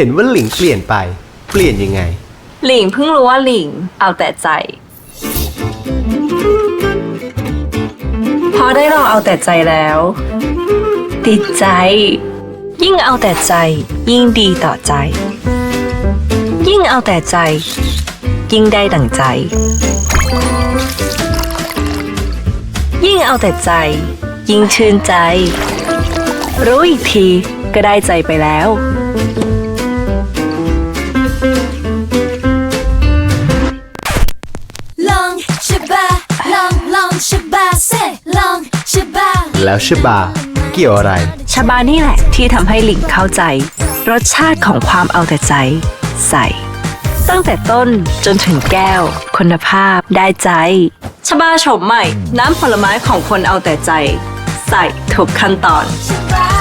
เห็นว่าหลิงเปลี่ยนไป เปลี่ยนยังไง หลิงเพิ่งรู้ว่าหลิงเอาแต่ใจ พอได้ลองเอาแต่ใจแล้ว ติดใจ ยิ่งเอาแต่ใจ ยิ่งดีต่อใจ ยิ่งเอาแต่ใจ ยิ่งได้ดั่งใจ ยิ่งเอาแต่ใจ ยิ่งชื่นใจ รู้อีกทีก็ได้ใจไปแล้ว long, long Shiba, say long Shiba. แล้วชบาเกี่ยวอะไรชาบานี่แหละ ที่ทำให้หลิงเข้าใจ รสชาติของความเอาแต่ใจ ใส่ ตั้งแต่ต้นจนถึงแก้ว คุณภาพได้ใจชาบาโฉมใหม่ น้ำผลไม้ของคนเอาแต่ใจ ใส่ทุกขั้นตอน Shiba.